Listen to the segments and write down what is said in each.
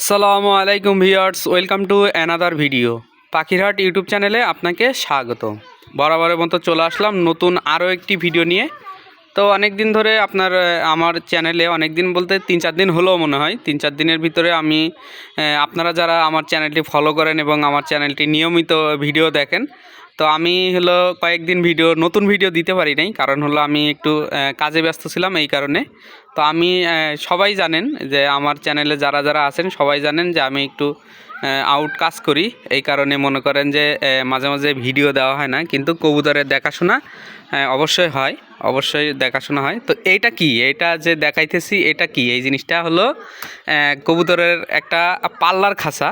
আসসালামু আলাইকুম viewers, welcome to another video. Pakhirhat YouTube চ্যানেলে আপনাকে স্বাগত। বরাবরের মতো চলে আসলাম নতুন আরও একটি ভিডিও নিয়ে। তো অনেক দিন ধরে আপনার আমার চ্যানেলে অনেক দিন বলতে তিন চার দিন হলেও মনে হয়। তিন চার দিনের ভিতরে আমি আপনারা যারা আমার চ্যানেলটি ফলো করেন এবং আমার চ্যানেলটি নিয়মিত ভিডিও দেখেন তো আমি হলো কয়েকদিন ভিডিও নতুন ভিডিও দিতে পারি নাই, কারণ হলো আমি একটু কাজে ব্যস্ত ছিলাম এই কারণে। তো আমি সবাই জানেন যে আমার চ্যানেলে যারা যারা আছেন, সবাই জানেন যে আমি একটু আউট কাজ করি। এই কারণে মনে করেন যে মাঝে মাঝে ভিডিও দেওয়া হয় না, কিন্তু কবুতরের দেখাশোনা অবশ্যই হয়, অবশ্যই দেখাশোনা হয়। তো এইটা কি? এটা যে দেখাইতেছি, এটা কি? এই জিনিসটা হলো কবুতরের একটা পাল্লার খাঁচা।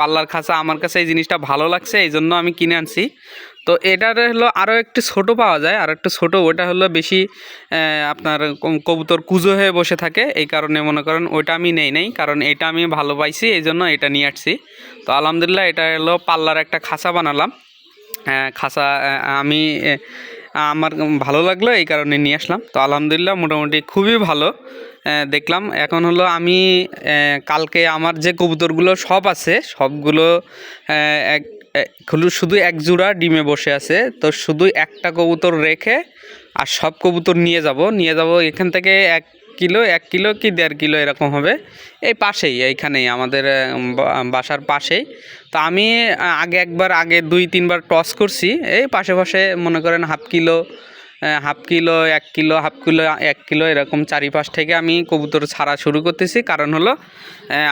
পাল্লার খাঁচা আমার কাছে এই জিনিসটা ভালো লাগছে এই জন্য আমি কিনে আনছি। তো এটার হলো আরও একটি ছোট পাওয়া যায়, আর একটু ছোট, ওটা হলো বেশি আপনার কবুতর কুজো হয়ে বসে থাকে, এই কারণে মনে করেন ওইটা আমি নেই নেই, কারণ এটা আমি ভালো পাইছি এই জন্য এটা নিয়ে আসছি। তো আলহামদুলিল্লাহ এটা হলো পাল্লার একটা খাঁচা বানালাম। খাঁচা আমি আমার ভালো লাগল, এই কারণে নিয়ে আসলাম। তো আলহামদুলিল্লাহ মোটামুটি খুবই ভালো দেখলাম। এখন হলো আমি কালকে আমার যে কবুতরগুলো সব আছে, সবগুলো এক- শুধু- এক জোড়া ডিমে বসে আছে, তো শুধু একটা কবুতর রেখে আর সব কবুতর নিয়ে যাব। নিয়ে যাব এখান থেকে এক কিলো এক কিলো কি দেড় কিলো এরকম হবে। এই পাশেই, এইখানেই, আমাদের বাসার পাশেই। তো আমি আগে একবার, আগে দুই, তিনবার টস করছি। এই পাশে পাশে মনে করেন হাফ কিলো হাফ কিলো, এক কিলো, হাফ কিলো, এক কিলো এরকম চারিপাশ থেকে আমি কবুতর ছাড়া শুরু করতেছি। কারণ হলো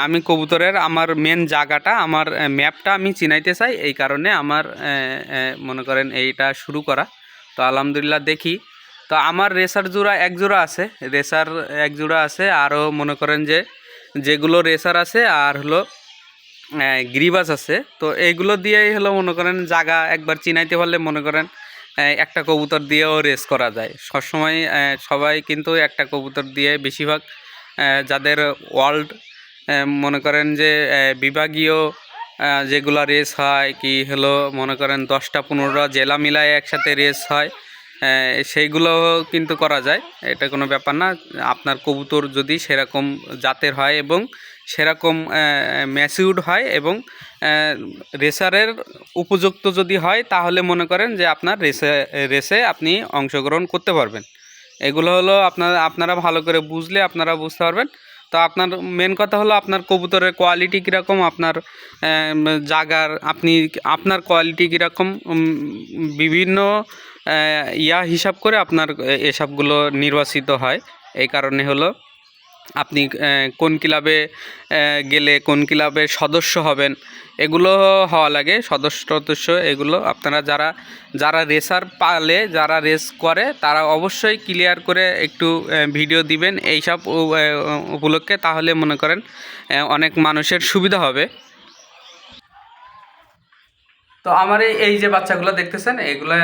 আমি কবুতরের আমার মেন জায়গাটা, আমার ম্যাপটা আমি চিনাইতে চাই। এই কারণে আমার মনে করেন এইটা শুরু করা। তো আলহামদুলিল্লাহ দেখি। তো আমার রেসার জোড়া এক জোড়া আছে। রেসার এক জোড়া আছে। আরও মনে করেন যে, যেগুলো রেসার আছে আর হলো গ্রিবাস আছে। তো এইগুলো দিয়েই হলো মনে করেন জায়গা একবার চিনাইতে পারলে মনে করেন একটা কবুতর দিয়েও রেস করা যায়। সবসময় সবাই কিন্তু একটা কবুতর দিয়ে বেশিরভাগ যাদের ওয়ার্ল্ড মনে করেন যে বিভাগীয় যেগুলো রেস হয়, কি হলো, মনে করেন দশটা পনেরোটা জেলা মিলায় একসাথে রেস হয় সেইগুলো কিন্তু করা যায়। এটা কোনো ব্যাপার না। আপনার কবুতর যদি সেরকম জাতের হয় এবং সেরকম ম্যাচিউড হয় এবং রেসারের উপযুক্ত যদি হয়, তাহলে মনে করেন যে আপনার রেসে রেসে আপনি অংশগ্রহণ করতে পারবেন। এগুলো হলো আপনার, আপনারা ভালো করে বুঝলে আপনারা বুঝতে পারবেন। তো আপনার মেন কথা হলো আপনার কবুতরের কোয়ালিটি কীরকম, আপনার জাগার, আপনি, আপনার কোয়ালিটি কীরকম বিভিন্ন ইয়া হিসাব করে আপনার এসবগুলো নির্বাচিত হয়। এই কারণে হলো আপনি কোন ক্লাবে গেলে কোন ক্লাবের সদস্য হবেন, এগুলো হওয়া লাগে। সদস্য সদস্য এগুলো আপনারা যারা যারা রেসার পালে, যারা রেস করে, তারা অবশ্যই ক্লিয়ার করে একটু ভিডিও দিবেন। এইসব উপলক্ষে তাহলে মনে করেন অনেক মানুষের সুবিধা হবে। তো আমার এই যে বাচ্চাগুলো দেখতেছেন, এগুলো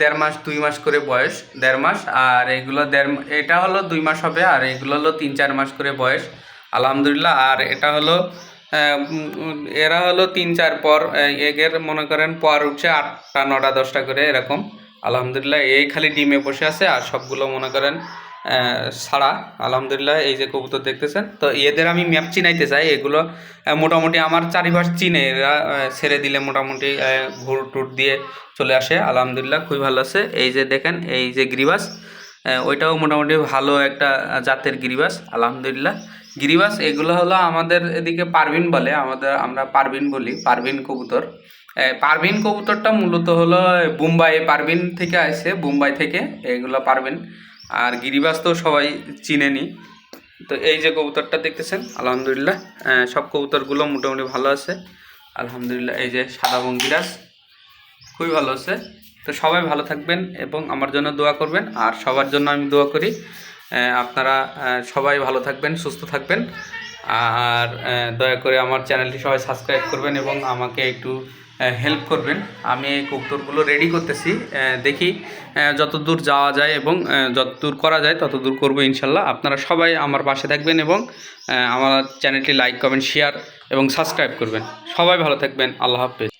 দেড় মাস, দুই মাস করে বয়স, দেড় মাস, আর এগুলো দেড় এটা হলো দুই মাস হবে, আর এগুলো হলো তিন, চার মাস করে বয়স, আলহামদুলিল্লাহ। আর এটা হলো এরা হলো তিন, চার পর এগের মনে করেন পর উঠছে আটটা, নটা, দশটা করে, এরকম। আলহামদুলিল্লাহ, এই খালি ডিমে বসে আছে, আর সবগুলো মনে করেন ছাড়া আলহামদুলিল্লাহ, এই যে কবুতর দেখতেছেন। তো এদের আমি ম্যাপ চিনাইতে চাই, এগুলো মোটামুটি আমার চারিপাশ চিনে, এরা ছেড়ে দিলে মোটামুটি ঘুর টুর দিয়ে চলে আসে। আলহামদুলিল্লাহ, খুবই ভালো আছে। এই যে দেখেন, এই যে গিরিবাস ওইটাও মোটামুটি ভালো একটা জাতের গিরিবাস, আলহামদুলিল্লাহ। গিরিবাস, এগুলো হলো আমাদের এদিকে পারভিন বলে, আমাদের, আমরা পারভিন বলি, পারভিন কবুতর। পারভিন কবুতরটা মূলত হলো মুম্বাই পারভিন থেকে আসে মুম্বাই থেকে, এগুলো পারভিন। আর গিরিবাস তো সবাই চিনেনি। তো এই যে কবুতরটা দেখতেছেন, আলহামদুলিল্লাহ সব কবুতরগুলো মোটামুটি ভালো আছে। আলহামদুলিল্লাহ, এই যে সাদা বঙ্গিরাজ খুবই ভালো আছে। তো সবাই ভালো থাকবেন এবং আমার জন্য দোয়া করবেন, আর সবার জন্য আমি দোয়া করি। আপনারা সবাই ভালো থাকবেন, সুস্থ থাকবেন। আর দয়া করে আমার চ্যানেলটি সবাই সাবস্ক্রাইব করবেন এবং আমাকে একটু হেল্প করবেন। আমি এই কবুতরগুলো রেডি করতেছি। দেখি যত দূর যাওয়া যায় এবং যত দূর করা যায় তত দূর করব ইনশাল্লাহ। আপনারা সবাই আমার পাশে থাকবেন এবং আমার চ্যানেলটি লাইক কমেন্ট শেয়ার এবং সাবস্ক্রাইব করবেন। সবাই ভালো থাকবেন। আল্লাহ হাফেজ।